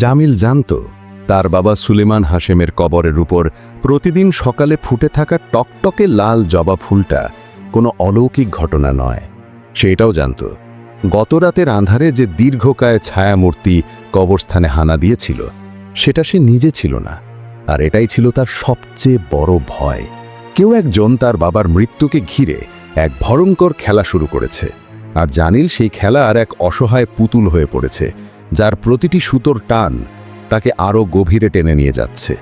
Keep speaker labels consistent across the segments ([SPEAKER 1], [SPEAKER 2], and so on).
[SPEAKER 1] জামিল জানত, তার বাবা সুলেমান হাশেমের কবরের উপর প্রতিদিন সকালে ফুটে থাকা টকটকে লাল জবা ফুলটা কোনো অলৌকিক ঘটনা নয়। সেটাও জানত গত রাতের আঁধারে যে দীর্ঘকায় ছায়ামূর্তি কবরস্থানে হানা দিয়েছিল, সেটা সে নিজে ছিল না, আর এটাই ছিল তার সবচেয়ে বড় ভয়। কেউ একজন তার বাবার মৃত্যুকে ঘিরে এক ভয়ঙ্কর খেলা শুরু করেছে, আর জানিল সেই খেলা আর এক অসহায় পুতুল হয়ে পড়েছে যার প্রতিটি সুতোর টান তাকে আরও গভীরে টেনে নিয়ে যাচ্ছে।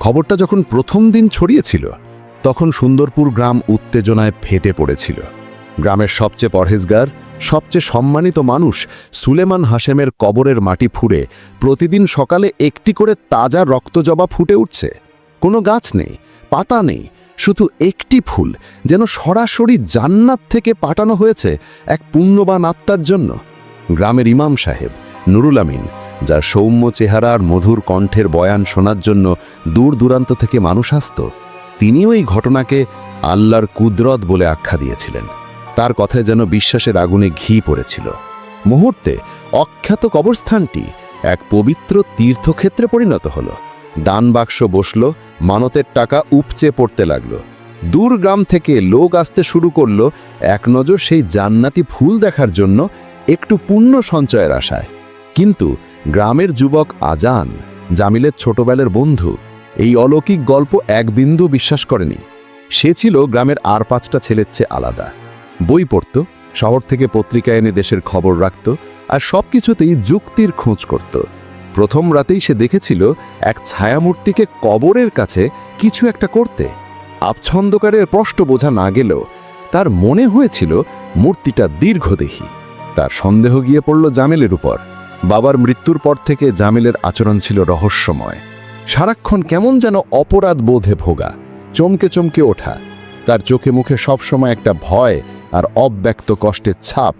[SPEAKER 1] খবরটা যখন প্রথম দিন ছড়িয়েছিল, তখন সুন্দরপুর গ্রাম উত্তেজনায় ফেটে পড়েছিল। গ্রামের সবচেয়ে পরহেজগার, সবচেয়ে সম্মানিত মানুষ সুলেমান হাশেমের কবরের মাটি ফুঁড়ে প্রতিদিন সকালে একটি করে তাজা রক্তজবা ফুটে উঠছে। কোনো গাছ নেই, পাতা নেই, শুধু একটি ফুল যেন সরাসরি জান্নাত থেকে পাঠানো হয়েছে এক পুণ্যবান আত্মার জন্য। গ্রামের ইমাম সাহেব নুরুল আমিন, যার সৌম্য চেহারা আর মধুর কণ্ঠের বয়ান শোনার জন্য দূর দূরান্ত থেকে মানুষ আসত, তিনিও এই ঘটনাকে আল্লাহর কুদরত বলে আখ্যা দিয়েছিলেন। তার কথায় যেন বিশ্বাসের আগুনে ঘি পড়েছিল। মুহূর্তে অখ্যাত কবরস্থানটি এক পবিত্র তীর্থক্ষেত্রে পরিণত হল। দান বাক্স বসল, মানতের টাকা উপচে পড়তে লাগল। দূর গ্রাম থেকে লোক আসতে শুরু করল, এক নজর সেই জান্নাতি ফুল দেখার জন্য একটু পুণ্য সঞ্চয়ের আশায়। কিন্তু গ্রামের যুবক আজান, জামিলের ছোটবেলার বন্ধু, এই অলৌকিক গল্প এক বিন্দু বিশ্বাস করেনি। সে ছিল গ্রামের আর পাঁচটা ছেলের চেয়ে আলাদা। বই পড়ত, শহর থেকে পত্রিকা এনে দেশের খবর রাখত আর সব কিছুতেই যুক্তির খোঁজ করত। প্রথম রাতেই সে দেখেছিল এক ছায়ামূর্তিকে কবরের কাছে কিছু একটা করতে। আবছন্দকারের স্পষ্ট বোঝা না গেলেও তার মনে হয়েছিল মূর্তিটা দীর্ঘদেহী। তার সন্দেহ গিয়ে পড়ল জামেলের উপর। বাবার মৃত্যুর পর থেকে জামিলের আচরণ ছিল রহস্যময়। সারাক্ষণ কেমন যেন অপরাধ বোধে ভোগা, চমকে চমকে ওঠা। তার চোখে মুখে সবসময় একটা ভয় আর অব্যক্ত কষ্টের ছাপ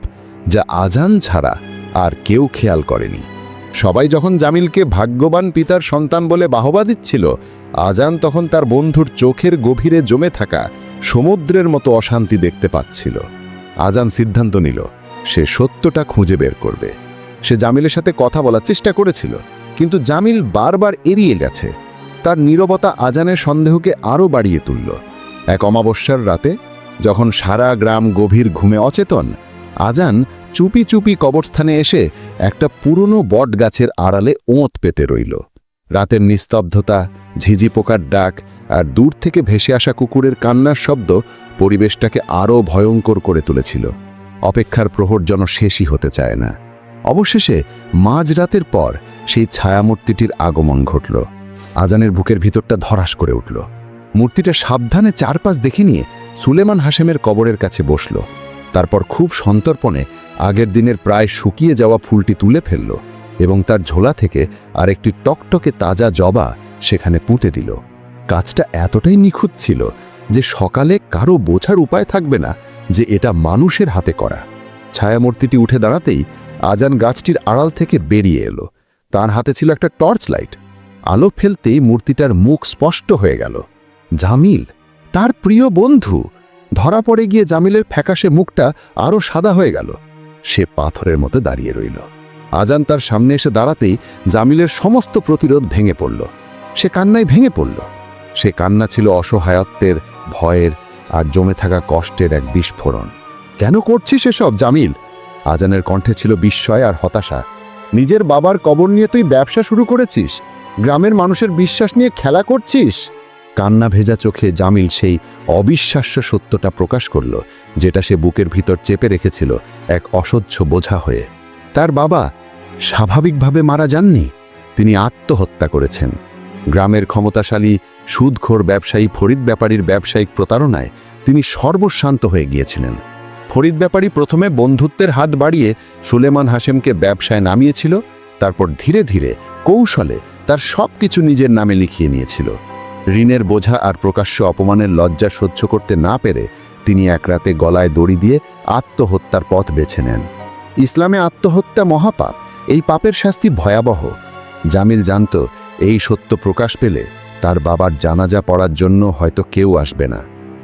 [SPEAKER 1] যা আজান ছাড়া আর কেউ খেয়াল করেনি। সবাই যখন জামিলকে ভাগ্যবান পিতার সন্তান বলে বাহবা দিচ্ছিল, আজান তখন তার বন্ধুর চোখের গভীরে জমে থাকা সমুদ্রের মতো অশান্তি দেখতে পাচ্ছিল। আজান সিদ্ধান্ত নিল, সে সত্যটা খুঁজে বের করবে। সে জামিলের সাথে কথা বলার চেষ্টা করেছিল, কিন্তু জামিল বারবার এড়িয়ে গেছে। তার নীরবতা আজানের সন্দেহকে আরও বাড়িয়ে তুলল। এক অমাবস্যার রাতে, যখন সারা গ্রাম গভীর ঘুমে অচেতন, আজান চুপি চুপি কবরস্থানে এসে একটা পুরনো বট গাছের আড়ালে ওঁত পেতে রইল। রাতের নিস্তব্ধতা, ঝিঝি পোকার ডাক আর দূর থেকে ভেসে আসা কুকুরের কান্নার শব্দ পরিবেশটাকে আরও ভয়ঙ্কর করে তুলেছিল। অপেক্ষার প্রহর যেন শেষই হতে চায় না। অবশেষে মাঝরাতের পর সেই ছায়ামূর্তিটির আগমন ঘটল। আজানের বুকের ভিতরটা ধরাস করে উঠল। মূর্তিটা সাবধানে চারপাশ দেখে নিয়ে সুলেমান হাশেমের কবরের কাছে বসল। তারপর খুব সন্তর্পণে আগের দিনের প্রায় শুকিয়ে যাওয়া ফুলটি তুলে ফেলল এবং তার ঝোলা থেকে আরেকটি টকটকে তাজা জবা সেখানে পুঁতে দিল। কাজটা এতটাই নিখুঁত ছিল যে সকালে কারও বোঝার উপায় থাকবে না যে এটা মানুষের হাতে করা। ছায়ামূর্তিটি উঠে দাঁড়াতেই আজান গাছটির আড়াল থেকে বেরিয়ে এলো। তার হাতে ছিল একটা টর্চ লাইট। আলো ফেলতেই মূর্তিটার মুখ স্পষ্ট হয়ে গেল। জামিল, তার প্রিয় বন্ধু। ধরা পড়ে গিয়ে জামিলের ফ্যাকাশে মুখটা আরও সাদা হয়ে গেল। সে পাথরের মতো দাঁড়িয়ে রইল। আজান তার সামনে এসে দাঁড়াতেই জামিলের সমস্ত প্রতিরোধ ভেঙে পড়ল। সে কান্নায় ভেঙে পড়ল। সে কান্না ছিল অসহায়ত্বের, ভয়ের আর জমে থাকা কষ্টের এক বিস্ফোরণ। কেন করছিস এসব, জামিল? আজানের কণ্ঠে ছিল বিস্ময় আর হতাশা। নিজের বাবার কবর নিয়ে তুই ব্যবসা শুরু করেছিস? গ্রামের মানুষের বিশ্বাস নিয়ে খেলা করছিস? কান্না ভেজা চোখে জামিল সেই অবিশ্বাস্য সত্যটা প্রকাশ করল, যেটা সে বুকের ভিতর চেপে রেখেছিল এক অসহ্য বোঝা হয়ে। তার বাবা স্বাভাবিকভাবে মারা যাননি? তিনি আত্মহত্যা করেছেন। গ্রামের ক্ষমতাশালী, সুদখোর ব্যবসায়ী ফরিদ ব্যাপারীর ব্যবসায়িক প্রতারণায় তিনি সর্বশান্ত হয়ে গিয়েছিলেন। ফরিদ ব্যাপারী প্রথমে বন্ধুত্বের হাত বাড়িয়ে সুলেমান হাশেমকে ব্যবসায় নামিয়েছিল, তারপর ধীরে ধীরে কৌশলে তার সব কিছু নিজের নামে লিখিয়ে নিয়েছিল। ঋণের বোঝা আর প্রকাশ্য অপমানের লজ্জা সহ্য করতে না পেরে তিনি এক রাতে গলায় দড়ি দিয়ে আত্মহত্যার পথ বেছে নেন। ইসলামে আত্মহত্যা মহাপাপ, এই পাপের শাস্তি ভয়াবহ। জামিল জানত, এই সত্য প্রকাশ পেলে তার বাবার জানাজা পড়ার জন্য হয়তো কেউ আসবে না।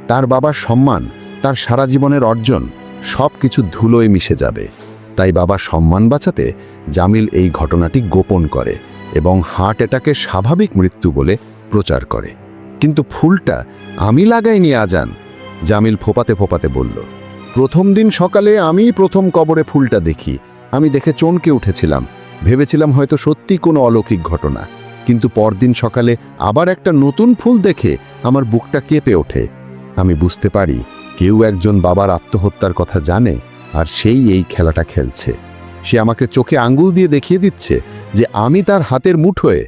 [SPEAKER 1] তার বাবার সম্মান, তার সারা জীবনের অর্জন সব কিছু ধুলোয় মিশে যাবে। তাই বাবার সম্মান বাঁচাতে জামিল এই ঘটনাটি গোপন করে এবং হার্ট অ্যাটাকে স্বাভাবিক মৃত্যু বলে প্রচার করে। কিন্তু ফুলটা আমি লাগাইনি, আজান, জামিল ফোপাতে ফোপাতে বলল। প্রথম দিন সকালে আমিই প্রথম কবরে ফুলটা দেখি। আমি দেখে চমকে উঠেছিলাম। ভেবেছিলাম হয়তো সত্যি কোনো অলৌকিক ঘটনা। কিন্তু পরদিন সকালে আবার একটা নতুন ফুল দেখে আমার বুকটা কেঁপে ওঠে। আমি বুঝতে পারি কেউ একজন বাবার আত্মহত্যার কথা জানে আর সেই এই খেলাটা খেলছে। সে আমাকে চোখে আঙ্গুল দিয়ে দেখিয়ে দিচ্ছে যে আমি তার হাতের মুঠোয়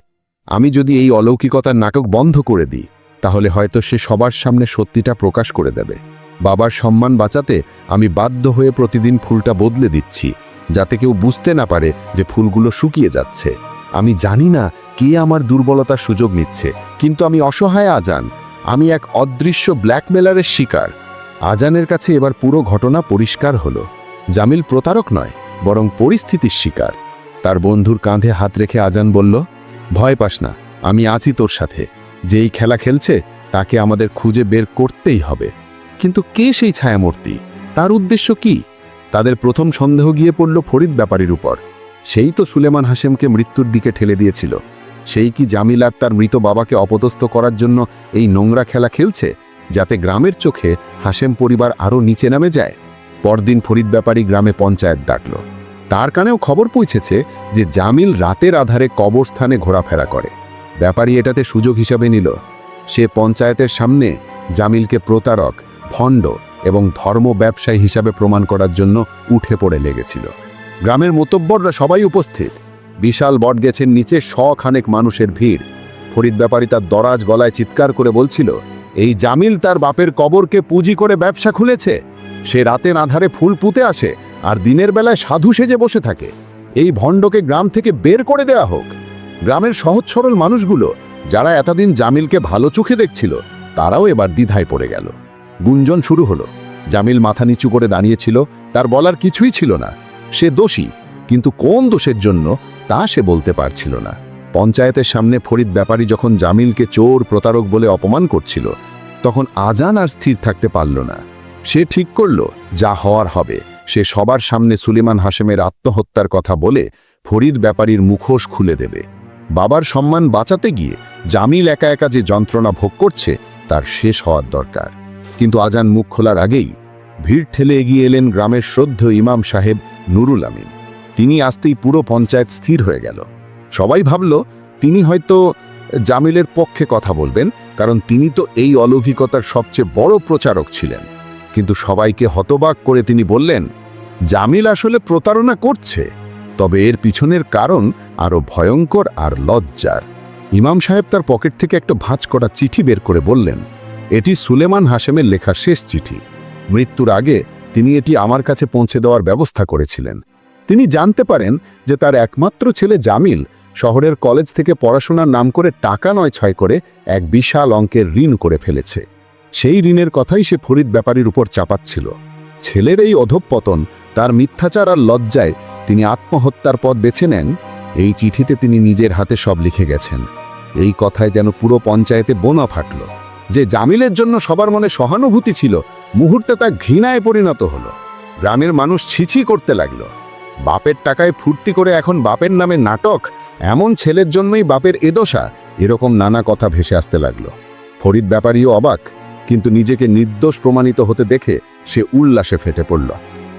[SPEAKER 1] আমি যদি এই অলৌকিকতার নাটক বন্ধ করে দিই, তাহলে হয়তো সে সবার সামনে সত্যিটা প্রকাশ করে দেবে। বাবার সম্মান বাঁচাতে আমি বাধ্য হয়ে প্রতিদিন ফুলটা বদলে দিচ্ছি, যাতে কেউ বুঝতে না পারে যে ফুলগুলো শুকিয়ে যাচ্ছে। আমি জানি না কে আমার দুর্বলতার সুযোগ নিচ্ছে, কিন্তু আমি অসহায় আজান, আমি এক অদৃশ্য ব্ল্যাকমেলারের শিকার। আজানের কাছে এবার পুরো ঘটনা পরিষ্কার হলো। জামিল প্রতারক নয়, বরং পরিস্থিতির শিকার। তার বন্ধুর কাঁধে হাত রেখে আজান বলল, ভয় পাস না, আমি আছি তোর সাথে। যেই খেলা খেলছে, তাকে আমাদের খুঁজে বের করতেই হবে। কিন্তু কে সেই ছায়ামূর্তি? তার উদ্দেশ্য কি? তাদের প্রথম সন্দেহ গিয়ে পড়ল ফরিদ ব্যাপারীর উপর। সেই তো সুলেমান হাসেমকে মৃত্যুর দিকে ঠেলে দিয়েছিল। সেই কি জামিল আর তার মৃত বাবাকে অপদস্থ করার জন্য এই নোংরা খেলা খেলছে? যাতে গ্রামের চোখে হাসেম পরিবার আরও নিচে নামে যায়। পরদিন ফরিদ ব্যাপারী গ্রামে পঞ্চায়েত ডাকল। তার কানেও খবর পৌঁছেছে যে জামিল রাতের আধারে কবরস্থানে ঘোরাফেরা করে। ব্যাপারী এটাতে সুযোগ হিসাবে নিল। সে পঞ্চায়েতের সামনে জামিলকে প্রতারক, ভণ্ড এবং ধর্ম ব্যবসায়ী হিসাবে প্রমাণ করার জন্য উঠে পড়ে লেগেছিল। গ্রামের মোতব্বররা সবাই উপস্থিত। বিশাল বটগেছের নিচে শখানেক মানুষের ভিড়। ফরিদ ব্যাপারী তার দরাজ গলায় চিৎকার করে বলছিল এই জামিল তার বাপের কবরকে পুঁজি করে ব্যবসা খুলেছে। সে রাতের আধারে ফুল পুঁতে আসে আর দিনের বেলায় সাধু সেজে বসে থাকে। এই ভণ্ডকে গ্রাম থেকে বের করে দেওয়া হোক। গ্রামের সহজ সরল মানুষগুলো, যারা এতদিন জামিলকে ভালো চোখে দেখছিল, তারাও এবার দ্বিধায় পড়ে গেল। গুঞ্জন শুরু হলো। জামিল মাথা নিচু করে দাঁড়িয়েছিল, তার বলার কিছুই ছিল না। সে দোষী, কিন্তু কোন দোষের জন্য তা সে বলতে পারছিল না। পঞ্চায়েতের সামনে ফরিদ ব্যাপারী যখন জামিলকে চোর প্রতারক বলে অপমান করছিল, তখন আজান আর স্থির থাকতে পারল না। সে ঠিক করল, যা হওয়ার হবে। সে সবার সামনে সুলিমান হাসেমের আত্মহত্যার কথা বলে ফরিদ ব্যাপারীর মুখোশ খুলে দেবে। বাবার সম্মান বাঁচাতে গিয়ে জামিল একা একা যে যন্ত্রণা ভোগ করছে, তার শেষ হওয়ার দরকার। কিন্তু আজান মুখ খোলার আগেই ভিড় ঠেলে এগিয়ে এলেন গ্রামের শ্রদ্ধ ইমাম সাহেব নুরুল আমিন। তিনি আসতেই পুরো পঞ্চায়েত স্থির হয়ে গেল। সবাই ভাবল, তিনি হয়তো জামিলের পক্ষে কথা বলবেন, কারণ তিনি তো এই অলৌকিকতার সবচেয়ে বড় প্রচারক ছিলেন। কিন্তু সবাইকে হতবাক করে তিনি বললেন, জামিল আসলে প্রতারণা করছে, তবে এর পিছনের কারণ আরও ভয়ঙ্কর আর লজ্জার। ইমাম সাহেব তার পকেট থেকে একটা ভাঁজ করা চিঠি বের করে বললেন, এটি সুলেমান হাসেমের লেখা শেষ চিঠি। মৃত্যুর আগে তিনি এটি আমার কাছে পৌঁছে দেওয়ার ব্যবস্থা করেছিলেন। তিনি জানতে পারেন যে তার একমাত্র ছেলে জামিল শহরের কলেজ থেকে পড়াশোনার নাম করে টাকা নয় ছয় করে এক বিশাল অঙ্কের ঋণ করে ফেলেছে। সেই ঋণের কথাই সে ফরিদ ব্যাপারীর উপর চাপাচ্ছিল। ছেলের এই অধঃপতন, তার মিথ্যাচার আর লজ্জায় তিনি আত্মহত্যার পথ বেছে নেন। এই চিঠিতে তিনি নিজের হাতে সব লিখে গেছেন। এই কথায় যেন পুরো পঞ্চায়েতে বোনা ফাটল। যে জামিলের জন্য সবার মনে সহানুভূতি ছিল, মুহূর্তে তা ঘৃণায় পরিণত হলো। গ্রামের মানুষ ছিছি করতে লাগল। বাপের টাকায় ফুর্তি করে এখন বাপের নামে নাটক? এমন ছেলের জন্যই বাপের এদশা এরকম নানা কথা ভেসে আসতে লাগল। ফরিদ ব্যাপারীও অবাক, কিন্তু নিজেকে নির্দোষ প্রমাণিত হতে দেখে সে উল্লাসে ফেটে পড়ল।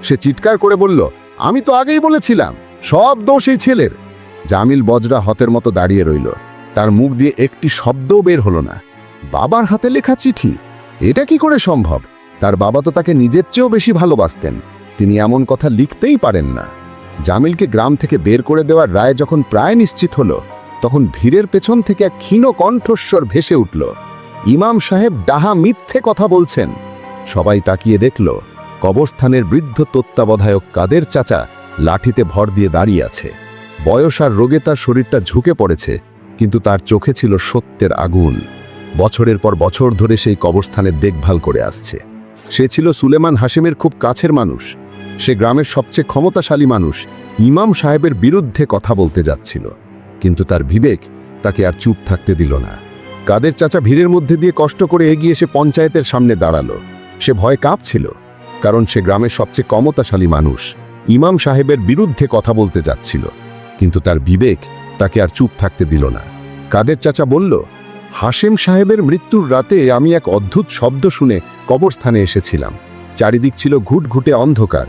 [SPEAKER 1] সে চিৎকার করে বলল, আমি তো আগেই বলেছিলাম, সব দোষ এই ছেলের। জামিল বজরা হতের মতো দাঁড়িয়ে রইল। তার মুখ দিয়ে একটি শব্দও বের হলো না। বাবার হাতে লেখা চিঠি? এটা কি করে সম্ভব? তার বাবা তো তাকে নিজের চেয়েও বেশি ভালোবাসতেন। তিনি এমন কথা লিখতেই পারেন না। জামিলকে গ্রাম থেকে বের করে দেওয়ার রায় যখন প্রায় নিশ্চিত হলো, তখন ভিড়ের পেছন থেকে এক ক্ষীণ কণ্ঠস্বর ভেসে উঠল। ইমাম সাহেব ডাহা মিথ্যে কথা বলছেন। সবাই তাকিয়ে দেখল, কবরস্থানের বৃদ্ধ তত্ত্বাবধায়ক কাদের চাচা লাঠিতে ভর দিয়ে দাঁড়িয়ে আছে। বয়স আর রোগে তার শরীরটা ঝুঁকে পড়েছে, কিন্তু তার চোখে ছিল সত্যের আগুন। বছরের পর বছর ধরে সেই কবরস্থানের দেখভাল করে আসছে। সে ছিল সুলেমান হাসিমের খুব কাছের মানুষ। সে গ্রামের সবচেয়ে ক্ষমতাশালী মানুষ ইমাম সাহেবের বিরুদ্ধে কথা বলতে যাচ্ছিল, কিন্তু তার বিবেক তাকে আর চুপ থাকতে দিল না। কাদের চাচা ভিড়ের মধ্যে দিয়ে কষ্ট করে এগিয়ে এসে পঞ্চায়েতের সামনে দাঁড়াল। সে ভয় কাঁপছিল, কারণ সে গ্রামের সবচেয়ে ক্ষমতাশালী মানুষ, ইমাম সাহেবের বিরুদ্ধে কথা বলতে যাচ্ছিল, কিন্তু তার বিবেক তাকে আর চুপ থাকতে দিল না। কাদের চাচা বলল, হাশেম সাহেবের মৃত্যুর রাতে আমি এক অদ্ভুত শব্দ শুনে কবরস্থানে এসেছিলাম। চারিদিক ছিল ঘুটঘুটে অন্ধকার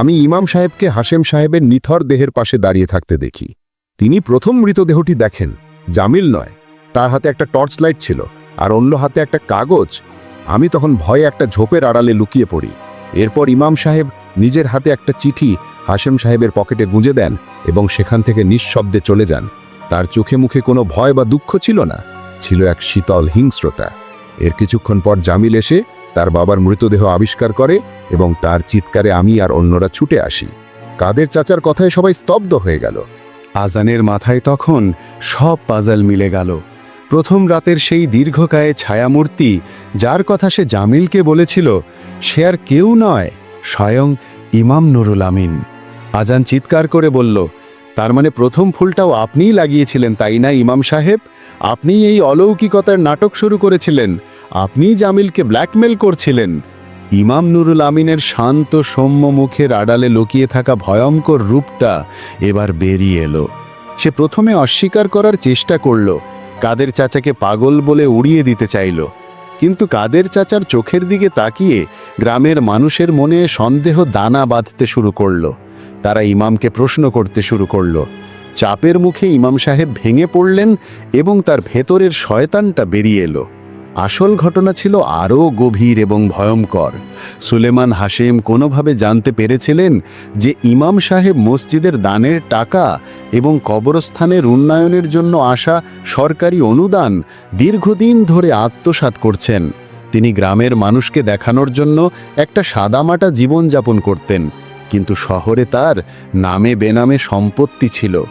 [SPEAKER 1] আমি ইমাম সাহেবকে হাশেম সাহেবের নিথর দেহের পাশে দাঁড়িয়ে থাকতে দেখি। তিনি প্রথম মৃতদেহটি দেখেন, জামিল নয়। তার হাতে একটা টর্চ লাইট ছিল আর অন্য হাতে একটা কাগজ। আমি তখন ভয়ে একটা ঝোপের আড়ালে লুকিয়ে পড়ি। এরপর ইমাম সাহেব নিজের হাতে একটা চিঠি হাশেম সাহেবের পকেটে গুঁজে দেন এবং সেখান থেকে নিঃশব্দে চলে যান। তার চোখে মুখে কোনো ভয় বা দুঃখ ছিল না, ছিল এক শীতল হিংস্রতা। এর কিছুক্ষণ পর জামিল এসে তার বাবার মৃতদেহ আবিষ্কার করে এবং তার চিৎকারে আমি আর অন্যরা ছুটে আসি। কাদের চাচার কথায় সবাই স্তব্ধ হয়ে গেল।
[SPEAKER 2] আজানের মাথায় তখন সব পাজাল মিলে গেল। প্রথম রাতের সেই দীর্ঘকায়ে ছায়ামূর্তি, যার কথা সে জামিলকে বলেছিল, সে আর কেউ নয়, স্বয়ং ইমাম নুরুল আমিন। আজান চিৎকার করে বলল, তার মানে প্রথম ফুলটাও আপনিই লাগিয়েছিলেন, তাই না, ইমাম সাহেব? আপনিই এই অলৌকিকতার নাটক শুরু করেছিলেন। আপনিই জামিলকে ব্ল্যাকমেল করছিলেন। ইমাম নুরুল আমিনের শান্ত সৌম্য মুখের আড়ালে লুকিয়ে থাকা ভয়ঙ্কর রূপটা এবার বেরিয়ে এলো। সে প্রথমে অস্বীকার করার চেষ্টা করল, কাদের চাচাকে পাগল বলে উড়িয়ে দিতে চাইল। কিন্তু কাদের চাচার চোখের দিকে তাকিয়ে গ্রামের মানুষের মনে সন্দেহ দানা বাঁধতে শুরু করল। তারা ইমামকে প্রশ্ন করতে শুরু করল। চাপের মুখে ইমাম সাহেব ভেঙে পড়লেন এবং তার ভেতরের শয়তানটা বেরিয়ে এলো। আসল ঘটনা ছিল আরও গভীর এবং ভয়ঙ্কর। সুলেমান হাশেম কোনোভাবে জানতে পেরেছিলেন যে ইমাম সাহেব মসজিদের দানের টাকা এবং কবরস্থানের উন্নয়নের জন্য আসা সরকারি অনুদান দীর্ঘদিন ধরে আত্মসাৎ করছেন। তিনি গ্রামের মানুষকে দেখানোর জন্য একটা সাদামাটা জীবনযাপন করতেন, কিন্তু শহরে তার নামে বেনামে সম্পত্তি ছিল।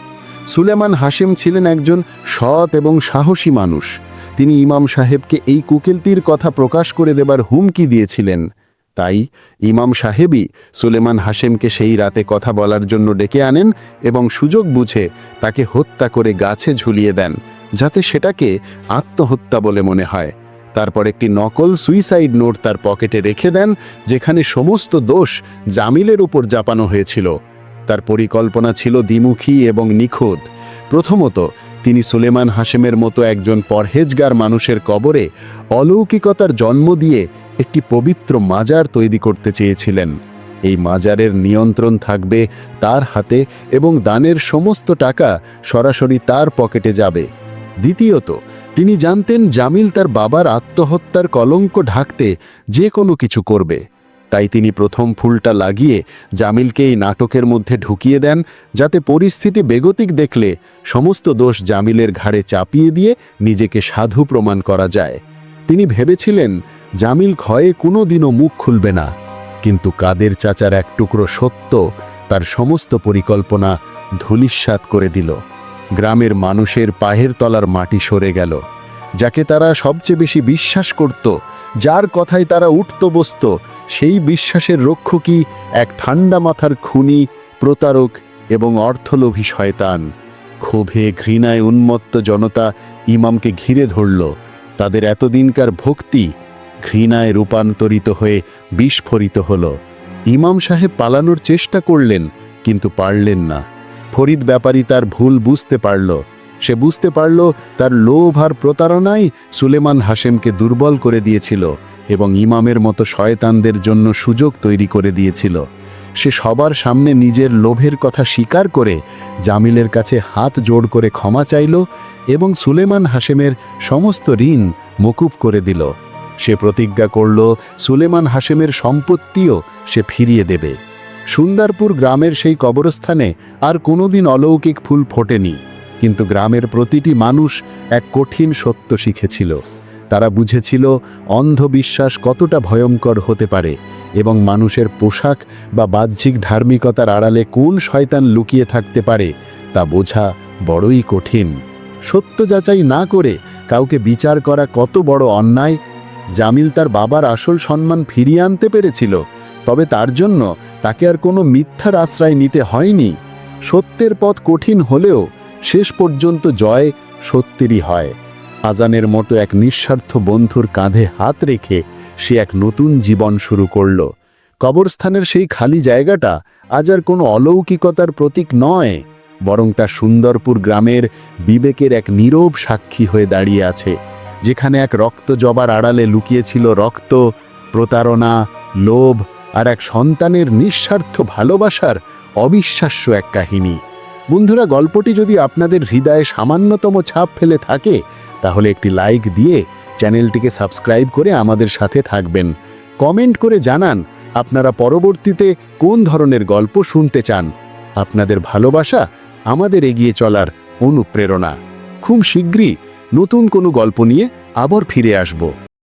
[SPEAKER 2] সুলেমান হাশেম ছিলেন একজন সৎ এবং সাহসী মানুষ। তিনি ইমাম সাহেবকে এই কুকিলতির কথা প্রকাশ করে দেবার হুমকি দিয়েছিলেন। তাই ইমাম সাহেবই সুলেমান হাশেমকে সেই রাতে কথা বলার জন্য ডেকে আনেন এবং সুযোগ বুঝে তাকে হত্যা করে গাছে ঝুলিয়ে দেন, যাতে সেটাকে আত্মহত্যা বলে মনে হয়। তারপর একটি নকল সুইসাইড নোট তার পকেটে রেখে দেন, যেখানে সমস্ত দোষ জামিলের উপর জাপানো হয়েছিল। তার পরিকল্পনা ছিল দ্বিমুখী এবং নিখুঁত। প্রথমত, তিনি সুলেমান হাশেমের মতো একজন পরহেজগার মানুষের কবরে অলৌকিকতার জন্ম দিয়ে একটি পবিত্র মাজার তৈরি করতে চেয়েছিলেন। এই মাজারের নিয়ন্ত্রণ থাকবে তার হাতে এবং দানের সমস্ত টাকা সরাসরি তার পকেটে যাবে। দ্বিতীয়ত, তিনি জানতেন জামিল তার বাবার আত্মহত্যার কলঙ্ক ঢাকতে যে কোনো কিছু করবে। তাই তিনি প্রথম ফুলটা লাগিয়ে জামিলকে এই নাটকের মধ্যে ঢুকিয়ে দেন, যাতে পরিস্থিতি বেগতিক দেখলে সমস্ত দোষ জামিলের ঘাড়ে চাপিয়ে দিয়ে নিজেকে সাধু প্রমাণ করা যায়। তিনি ভেবেছিলেন, জামিল ক্ষয়ে কোনো দিনও মুখ খুলবে না। কিন্তু কাদের চাচার এক টুকরো সত্য তার সমস্ত পরিকল্পনা ধূলিস্বাত করে দিল। গ্রামের মানুষের পাহের তলার মাটি সরে গেল। যাকে তারা সবচেয়ে বেশি বিশ্বাস করত, যার কথায় তারা উঠত বসত, সেই বিশ্বাসের রক্ষকই এক ঠান্ডা মাথার খুনি, প্রতারক এবং অর্থলোভী শয়তান। ক্ষোভে, ঘৃণায় উন্মত্ত জনতা ইমামকে ঘিরে ধরল। তাদের এতদিনকার ভক্তি ঘৃণায় রূপান্তরিত হয়ে বিস্ফোরিত হল। ইমাম সাহেব পালানোর চেষ্টা করলেন, কিন্তু পারলেন না। ফরিদ ব্যাপারী তার ভুল বুঝতে পারল। সে বুঝতে পারল তার লোভ আর প্রতারণাই সুলেমান হাশেমকে দুর্বল করে দিয়েছিল এবং ইমামের মতো শয়তানদের জন্য সুযোগ তৈরি করে দিয়েছিল। সে সবার সামনে নিজের লোভের কথা স্বীকার করে জামিলের কাছে হাত জোড় করে ক্ষমা চাইল এবং সুলেমান হাশেমের সমস্ত ঋণ মকুব করে দিল। সে প্রতিজ্ঞা করল, সুলেমান হাশেমের সম্পত্তিও সে ফিরিয়ে দেবে। সুন্দরপুর গ্রামের সেই কবরস্থানে আর কোনোদিন অলৌকিক ফুল ফোটেনি। কিন্তু গ্রামের প্রতিটি মানুষ এক কঠিন সত্য শিখেছিল। তারা বুঝেছিল অন্ধবিশ্বাস কতটা ভয়ঙ্কর হতে পারে এবং মানুষের পোশাক বা বাহ্যিক ধার্মিকতার আড়ালে কোন শয়তান লুকিয়ে থাকতে পারে তা বোঝা বড়ই কঠিন। সত্য যাচাই না করে কাউকে বিচার করা কত বড় অন্যায়, জামিল তার বাবার আসল সম্মান ফিরিয়ে আনতে পেরেছিল, তবে তার জন্য তাকে আর কোনো মিথ্যার আশ্রয় নিতে হয়নি। সত্যের পথ কঠিন হলেও শেষ পর্যন্ত জয় সত্যেরই হয়। আজানের মতো এক নিঃস্বার্থ বন্ধুর কাঁধে হাত রেখে সে এক নতুন জীবন শুরু করল। কবরস্থানের সেই খালি জায়গাটা আজ আর কোনো অলৌকিকতার প্রতীক নয়, বরং তা সুন্দরপুর গ্রামের বিবেকের এক নীরব সাক্ষী হয়ে দাঁড়িয়ে আছে, যেখানে এক রক্ত জবার আড়ালে লুকিয়েছিল রক্ত, প্রতারণা, লোভ আর এক সন্তানের নিঃস্বার্থ ভালোবাসার অবিশ্বাস্য এক কাহিনী। বন্ধুরা, গল্পটি যদি আপনাদের হৃদয়ে সামান্যতম ছাপ ফেলে থাকে, তাহলে একটি লাইক দিয়ে চ্যানেলটিকে সাবস্ক্রাইব করে আমাদের সাথে থাকবেন। কমেন্ট করে জানান, আপনারা পরবর্তীতে কোন ধরনের গল্প শুনতে চান। আপনাদের ভালোবাসা আমাদের এগিয়ে চলার অনুপ্রেরণা। খুব শীঘ্রই নতুন কোনো গল্প নিয়ে আবার ফিরে আসব।